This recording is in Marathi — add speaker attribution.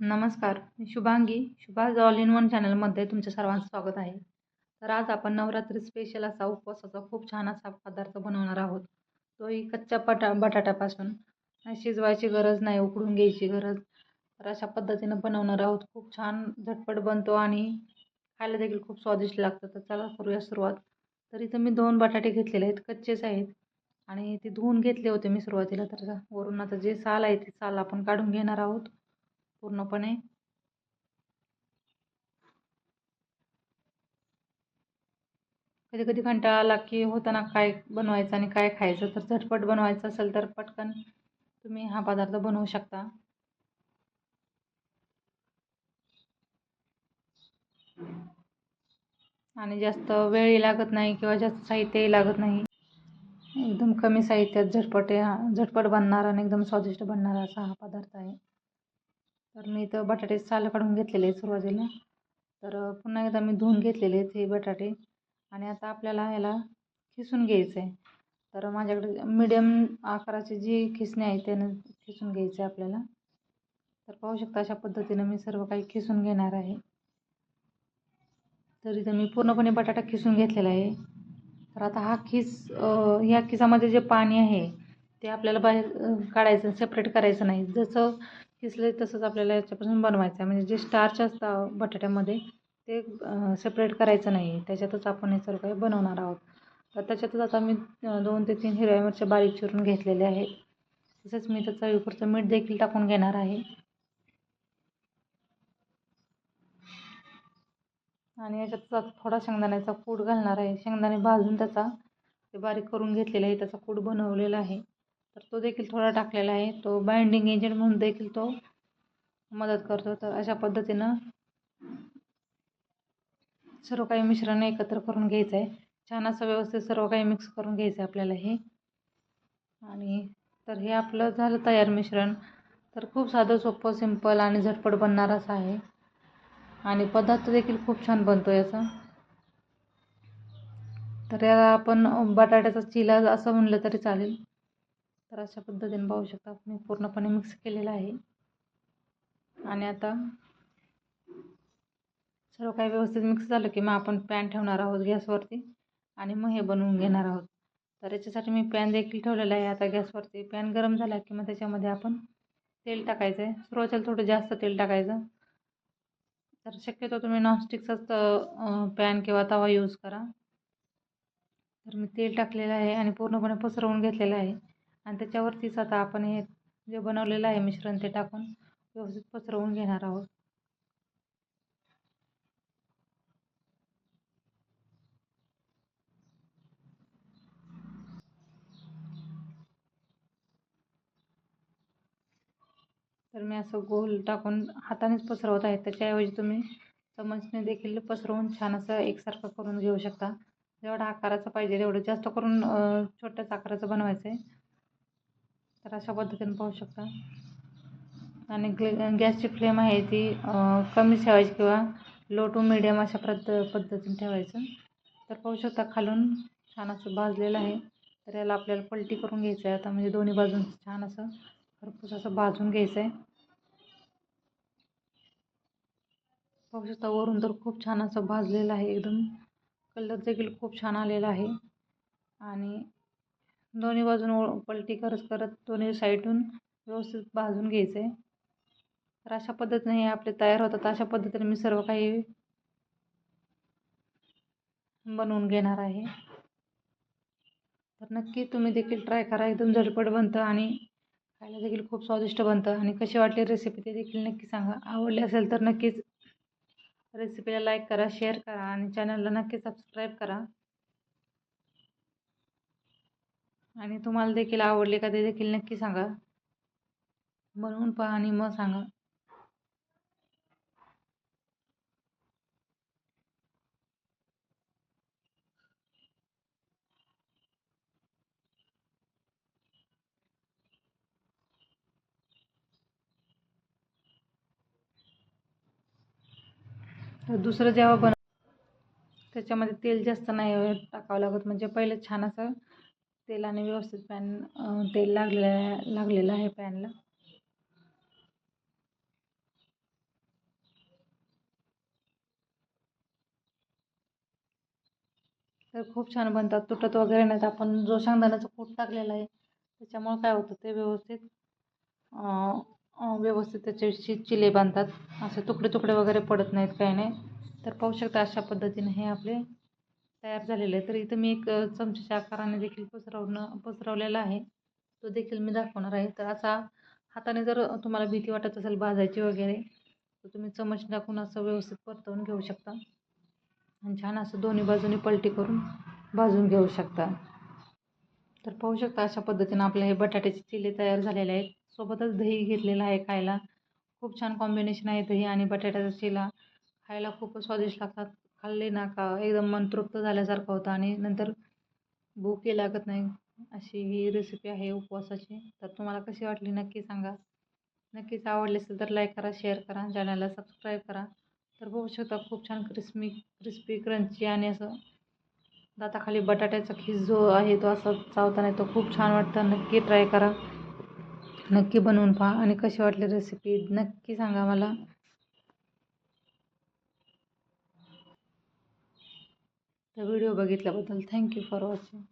Speaker 1: नमस्कार मी Shubhangi. Shubha's all in one चॅनलमध्ये तुमच्या सर्वांचं स्वागत आहे. तर आज आपण नवरात्री स्पेशल असा उपवासाचा खूप छान असा पदार्थ बनवणार आहोत. तोही कच्च्या बटा बटाट्यापासून. शिजवायची गरज नाही उकडून घ्यायची गरज. तर अशा पद्धतीनं बनवणार आहोत. खूप छान झटपट बनतो आणि खायला देखील खूप स्वादिष्ट लागतं. तर चला करूया सुरुवात. तर इथं मी दोन बटाटे घेतलेले आहेत कच्चेच आहेत. आणि ते धुवून घेतले होते मी सुरुवातीला. तर वरून आता जे साल आहे ते साल आपण काढून घेणार आहोत. पूर्णपणे? कधी कधी कंटाळा आला की होताना काय बनवायचं आणि काय खायचं? तर झटपट बनवायचं असेल तर पटकन तुम्ही हा पदार्थ बनवू शकता. आणि जास्त वेळही लागत नाही किंवा जास्त साहित्यही लागत नाही. एकदम कमी साहित्यात झटपट झटपट बनणारा आणि एकदम स्वादिष्ट बनणारा असा हा पदार्थ आहे. तर मी इथं बटाटे साल काढून घेतलेले आहे सुरुवातीला. तर पुन्हा एकदा मी धुवून घेतलेले आहेत हे बटाटे. आणि आता आपल्याला याला खिसून घ्यायचं आहे तर माझ्याकडे मिडियम आकाराची जी खिसणी आहे त्यानं खिसून घ्यायचं आहे आपल्याला. तर पाहू शकता अशा पद्धतीनं मी सर्व काही खिसून घेणार आहे. तर इथं मी पूर्णपणे बटाटा खिसून घेतलेला आहे. तर आता हा खिस ह्या खिसामध्ये जे पाणी आहे ते आपल्याला बाहेर काढायचं सेपरेट करायचं नाही. जसं किसले तसंच आपल्याला याच्यापासून बनवायचं आहे. म्हणजे जे स्टार्च असतं बटाट्यामध्ये ते सेपरेट करायचं नाही. त्याच्यातच आपण हे सर्व काही बनवणार आहोत. तर त्याच्यातच आता मी दोन ते तीन हिरव्या मिरच्या बारीक चिरून घेतलेल्या आहेत. तसेच मी त्याचा चवीपुरतं मीठ देखील टाकून घेणार आहे. आणि याच्यात थोडा शेंगदाण्याचा कूट घालणार आहे. शेंगदाणे भाजून त्याचा ते बारीक करून घेतलेला आहे. त्याचा कूट बनवलेला आहे. तर तो देखील थोडा टाकलेला आहे. तो बाइंडिंग एजंट म्हणून देखील तो मदत करतो. तर अशा पद्धतीनं सर्व काही मिश्रण एकत्र करून घ्यायचं आहे छान असं व्यवस्थित सर्व काही मिक्स करून घ्यायचं आहे आपल्याला हे. आणि तर हे आपलं झालं तयार मिश्रण. तर खूप साधं सोपं सिंपल आणि झटपट बनणार असं आहे. आणि पदार्थ देखील खूप छान बनतो याचा. तर याला आपण बटाट्याचा चिला असं म्हणलं तरी चालेल. तर अशा पद्धतीने पाहू शकता मी पूर्णपणे मिक्स केलेलं आहे. आणि आता सर्व काही व्यवस्थित मिक्स झालं की मग आपण पॅन ठेवणार आहोत गॅसवरती आणि मग हे बनवून घेणार आहोत. तर याच्यासाठी मी पॅन देखील ठेवलेला आहे आता गॅसवरती. पॅन गरम झाला की मग त्याच्यामध्ये आपण तेल टाकायचं आहे. सुरुवातीला थोडं जास्त तेल टाकायचं. तर शक्यतो तुम्ही नॉनस्टिकचाच पॅन किंवा तवा यूज करा. तर मी तेल टाकलेलं आहे आणि पूर्णपणे पसरवून घेतलेलं आहे. आणि त्याच्यावरतीच आता आपण हे जे बनवलेलं आहे मिश्रण ते टाकून व्यवस्थित पसरवून घेणार आहोत. तर मी असं गोल टाकून हातानेच पसरवत आहे. त्याच्याऐवजी तुम्ही चमचने देखील पसरवून छान असं एकसारखं करून घेऊ शकता. जेवढा आकाराचं पाहिजे तेवढं जास्त करून छोट्याच आकाराचं बनवायचं आहे तर अशा पद्धतीने पाहू शकता. आणि गॅसची फ्लेम आहे ती कमी ठेवायची किंवा लो टू मिडियम अशा पद्ध पद्धतीने ठेवायचं. तर पाहू शकता खालून छान असं भाजलेलं आहे. तर याला आपल्याला पलटी करून घ्यायचं आहे. आता म्हणजे दोन्ही बाजून छान असं खरपूस असं भाजून घ्यायचं आहे पाहू शकता वरून तर खूप छान असं भाजलेलं आहे एकदम. कलर देखील खूप छान आलेला आहे. आणि दोन्ही बाजून पलटी करत करत दोन्ही साईडून व्यवस्थित भाजून घ्यायचं आहे तर अशा पद्धतीने हे आपले तयार होतात. अशा पद्धतीने मी सर्व काही बनवून घेणार आहे. तर नक्की तुम्ही देखील ट्राय करा. एकदम झटपट बनतं आणि खायला देखील खूप स्वादिष्ट बनतं. आणि कशी वाटली रेसिपी ते देखील नक्की सांगा. आवडली असेल तर नक्कीच रेसिपीला लाईक करा शेअर करा आणि चॅनलला नक्की सबस्क्राईब करा. आणि तुम्हाला देखील आवडले का ते देखील नक्की सांगा. बनवून पहा आणि मग सांगा. दुसरं जेव्हा बन त्याच्यामध्ये तेल जास्त नाही टाकावं लागत. म्हणजे पहिलं छान असं तेलाने व्यवस्थित पॅन तेल लागलेलं लागलेलं आहे पॅनला तर खूप छान बनतात. तुटत वगैरे नाहीत. आपण जो शेंगदाण्याचा कूट टाकलेला आहे त्याच्यामुळं काय होतं? ते व्यवस्थित व्यवस्थित त्याच्याविषयी चिले बांधतात असे तुकडे तुकडे वगैरे पडत नाहीत काही नाही. तर पाहू शकता अशा पद्धतीने हे आपले तयार झालेलं आहे. तर इथं मी एक चमच्याच्या आकाराने देखील पसरवणं पसरवलेला आहे. तो देखील मी दाखवणार आहे. तर असा हाताने जर तुम्हाला भीती वाटत असेल भाजायची वगैरे तर तुम्ही चमच टाकून असं व्यवस्थित परतवून घेऊ शकता. आणि छान असं दोन्ही बाजूनी पलटी करून भाजून घेऊ शकता. तर पाहू शकता अशा पद्धतीनं आपले हे बटाट्याचे चिले तयार झालेले आहेत. सोबतच दही घेतलेलं आहे खायला. खूप छान कॉम्बिनेशन आहे दही आणि बटाट्याचा चिला. खायला खूपच स्वादिष्ट लागतात. खाल्ले ना का एकदम मन तृप्त झाल्यासारखं होतं आणि नंतर भूकही लागत नाही. अशी ही रेसिपी आहे उपवासाची. तर तुम्हाला कशी वाटली नक्की सांगा. नक्कीच आवडली असेल तर लाईक करा शेअर करा चॅनलला सबस्क्राईब करा. तर बघू शकता खूप छान क्रिस्मी क्रिस्पी क्रंची आणि असं दाताखाली बटाट्याचा खीस जो आहे तो असा चावताना तो खूप छान वाटतं. नक्की ट्राय करा. नक्की बनवून पहा आणि कशी वाटली रेसिपी नक्की सांगा मला. तर व्हिडिओ बघितल्याबद्दल थँक्यू फॉर वॉचिंग.